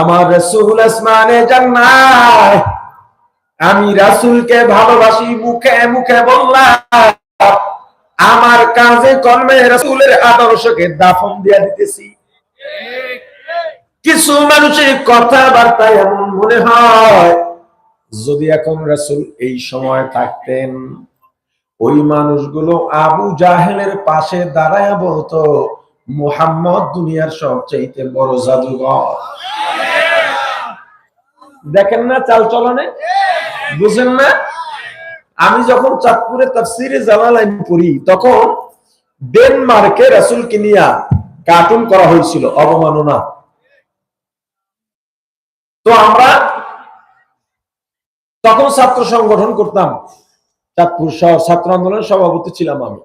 আমার রসুল আসমানে জান্নায় আমি রাসূলকে ভালোবাসি মুখে মুখে বললাম, আমার কাজে কর্মে রসুলের আদর্শকে দাফন দিয়া দিতেছি। কিছু মানুষের কথাবার্তা এমন মনে হয়, যদি এখন রাসূল এই সময় থাকতেন, ওই মানুষগুলো আবু জাহেলের পাশে দাঁড়ায় বলতো, মুহাম্মদ দুনিয়ার সবচাইতে বড় জাদুঘর। দেখেন না চাল চলনে? বুঝেন না? আমি যখন চাঁদপুরে তাফসিরে জালালাইন পড়ি, তখন ডেনমার্কে রাসূল কিনিয়া কার্টুন করা হয়েছিল, অবমাননা। তো আমরা তখন ছাত্র সংগঠন করতাম, চাঁদপুর ছাত্র আন্দোলনের সভাপতি ছিলাম আমি।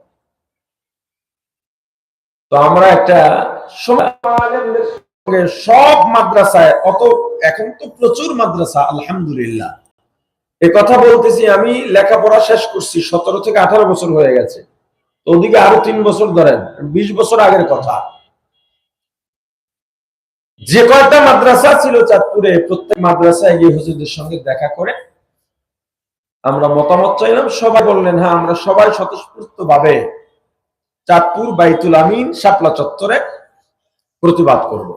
তো আমরা একটা সময় সঙ্গে সব মাদ্রাসায়, অত এখন তো প্রচুর মাদ্রাসা, আলহামদুলিল্লাহ। এ কথা বলতেছি, আমি লেখাপড়া শেষ করছি, সতেরো থেকে আঠারো বছর হয়ে গেছে। তো ওদিকে আরও তিন বছর ধরেন, বিশ বছর আগের কথা। যে কয়টা মাদ্রাসা ছিল চাঁদপুরে, প্রত্যেক মাদ্রাসায় গিয়ে হুজুরদের সঙ্গে দেখা করে, আমরা মতামত চাইলাম, সবাই বললেন হ্যাঁ আমরা সবাই স্বতঃস্ফূর্ত ভাবে চাঁদপুর বাইতুল আমিন শাপলা চত্বরে প্রতিবাদ করব।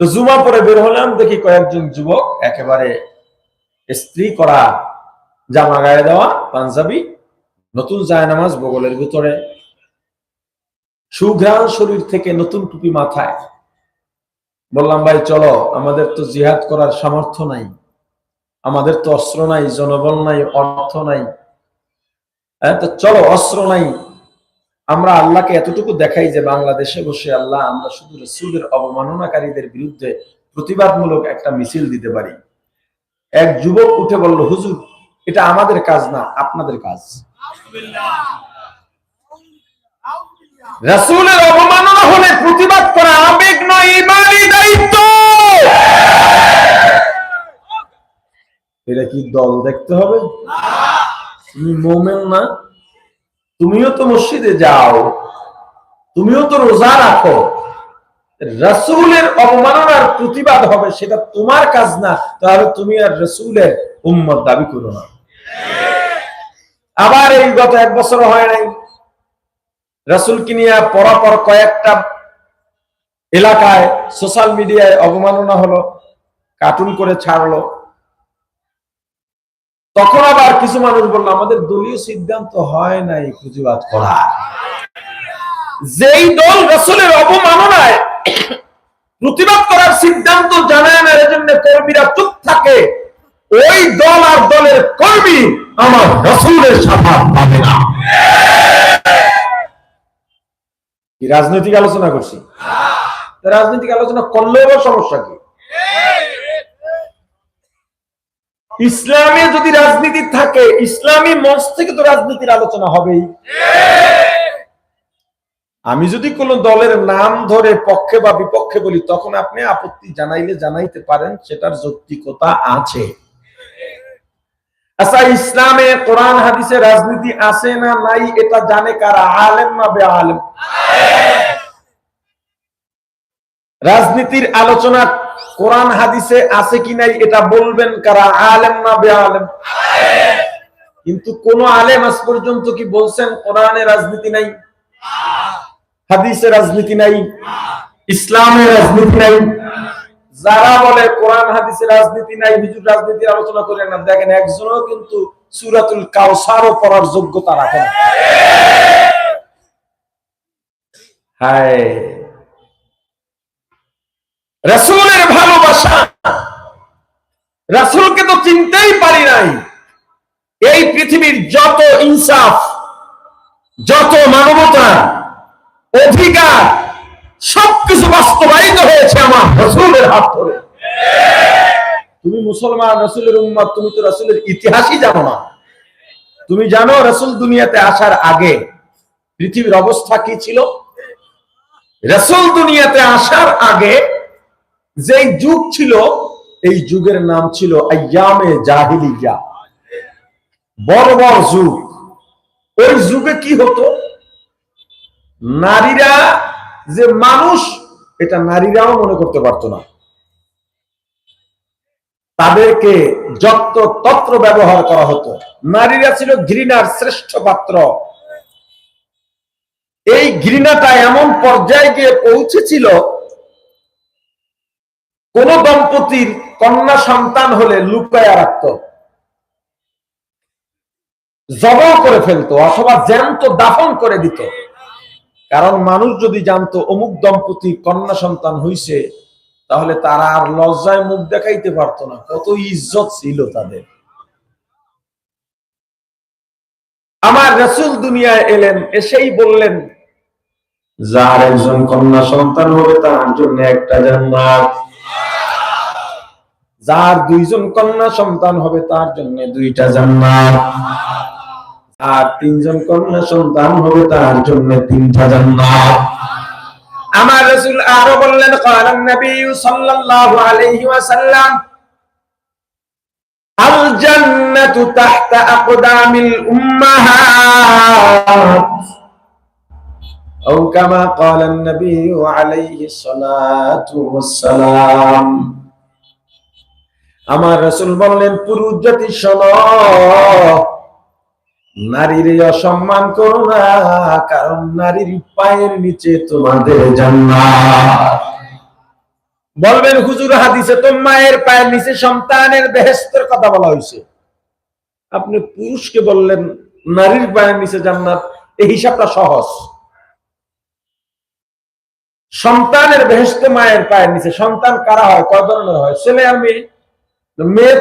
তো জুমা পরে বের হলাম, দেখি কয়েকজন যুবক একেবারে স্ত্রী করা জামা গায়ে দেওয়া, পাঞ্জাবি, নতুন জায়নামাজ বগলের ভিতরে, সুঘ্রাণ শরীর থেকে নতুন টুপি মাথায়। বললাম, ভাই, চলো, আমাদের তো জিহাদ করার সামর্থ্য নাই, আমাদের তো অস্ত্র নাই, জনবল নাই, অর্থ নাই। হ্যাঁ তো চলো, অস্ত্র নাই আমরা আল্লাহকে এতটুকু দেখাই যে বাংলাদেশে বসে আল্লাহ আমরা শুধু রসুলের অবমাননাকারীদের বিরুদ্ধে প্রতিবাদমূলক একটা মিছিল দিতে পারি। এক যুবক উঠে বলল, হুজুর, এটা আমাদের কাজ না, আপনাদের কাজ। রাসূলের অবমাননা হলে প্রতিবাদ করা আবেগ নয় দায়িত্ব। এটা কি দল দেখতে হবে? তুমি মোমেন না? তুমিও তো মসজিদে যাও, তুমিও তো রোজা রাখো। রাসূলের অবমাননার প্রতিবাদ হবে, সেটা তোমার কাজ না, তাহলে তুমি আর রাসূলের উম্মত দাবি করো না। আবার এই গত এক বছর হয় নাই। রাসূলকে নিয়ে পরপর কয়েকটা এলাকায় সোশ্যাল মিডিয়ায় অবমাননা হলো কার্টুন করে ছাড়লো। তখন আবার কিছু মানুষ বলল, আমাদের দলীয় সিদ্ধান্ত হয় নাই প্রতিবাদ করা যেই দল রসুলের অবমাননায় প্রতিবাদ করার সিদ্ধান্ত জানায় না, এজন্য কর্মীরা চুপ থাকে। ওই দল আর দলের কর্মী আমার রসুলের সাফাত পাবে না। রাজনৈতিক আলোচনা করছি? রাজনৈতিক আলোচনা করলেও সমস্যা কি? ইসলামে যদি রাজনীতি থাকে, ইসলামী মঞ্চ থেকে তো রাজনীতির আলোচনা হবেই। আমি যদি কোন দলের নাম ধরে পক্ষে বা বিপক্ষে বলি, তখন আপনি আপত্তি জানাইলে জানাইতে পারেন, সেটার যৌক্তিকতা আছে। আচ্ছা ইসলামে কোরআন, হাদিসে রাজনীতি আছে না নাই, এটা জানে কারা? আলেম না বে আলেম রাজনীতির আলোচনা কোরআন হাদিসে আছে কি নাই এটা বলবেন কারা? আলেম না বে আলেম কিন্তু কোন আলেম আজ পর্যন্ত কি বলছেন কোরআনে রাজনীতি নাই? হাদিসে রাজনীতি নাই? ইসলামে রাজনীতি নাই? যারা বলে কোরআন হাদিসে রাজনীতি নাই, হুজুর রাজনীতির আলোচনা করে না। দেখেন একজনও কিন্তু সুরাতুল কাউসারও পড়ার যোগ্যতা রাখে না। হায়! রাসূলকে তো চিনতেই পারি নাই। এই পৃথিবীর যত ইনসাফ, যত মানবতা, অধিকার, সবকিছু বাস্তবায়িত হয়েছে আমার রসুলের হাত ধরে। তুমি মুসলমান, রসুলের উম্মত, তুমি তো রসুলের ইতিহাসই জানো না। তুমি জানো রসুল দুনিয়াতে আসার আগে পৃথিবীর অবস্থা কি ছিল? রসুল দুনিয়াতে আসার আগে যেই যুগ ছিল এই যুগের নাম ছিল বড় বড় যুগ। ওই যুগে কি হতো? নারীরা, যে মানুষ, এটা নারীরাও মনে করতে পারতো না। তাদেরকে যত তত্র ব্যবহার করা হতো। নারীরা ছিল ঘৃণার শ্রেষ্ঠ পাত্র। এই ঘৃণাটা এমন পর্যায়ে গিয়ে পৌঁছেছিল কোন দম্পতির কন্যা সন্তান হলে লুকায়া রাখত। জবাও করে ফেলতো অথবা জ্যান্ত দাফন করে দিত। কারণ মানুষ যদি জানতো অমুক দম্পতি কন্যা সন্তান হইছে, তাহলে তারা আর লজ্জায় মুখ দেখাইতে পারতো না। কত ইজ্জত ছিল তাদের। আমার রসুল দুনিয়ায় এলেন, এসেই বললেন, যার একজন কন্যা সন্তান হবে, তার জন্য একটা জান্নাত। যার দুইজন কন্যা সন্তান হবে তার জন্য দুইটা জান্নাত আর তিনজন কন্যা সন্তান হবে তার জন্য তিনটা জান্নাত আমার রাসূল আরো বললেন কালান নবী সাল্লাল্লাহু আলাইহি ওয়াসাল্লাম আল জান্নাতু তাহতা আকদামিল উম্মাহাত أو كما قال النبي عليه الصلاة والسلام আমার রসুল বললেন পুরুষ জাতি শোন নারীর অসম্মান করো না, কারণ নারীর পায়ের নিচে তোমাদের বলবেন, হুজুর হাদিসে তো মায়ের পায়ের নিচে সন্তানের বেহেস্তের কথা বলা হয়েছে। আপনি পুরুষকে বললেন, নারীর পায়ের নিচে জান্নাত, এই হিসাবটা সহজ। সন্তানের বেহেস্তে মায়ের পায়ের নিচে, সন্তান কারা হয়, কয় ধরনের হয়? ছেলে আর মেয়ে? মেয়ে তো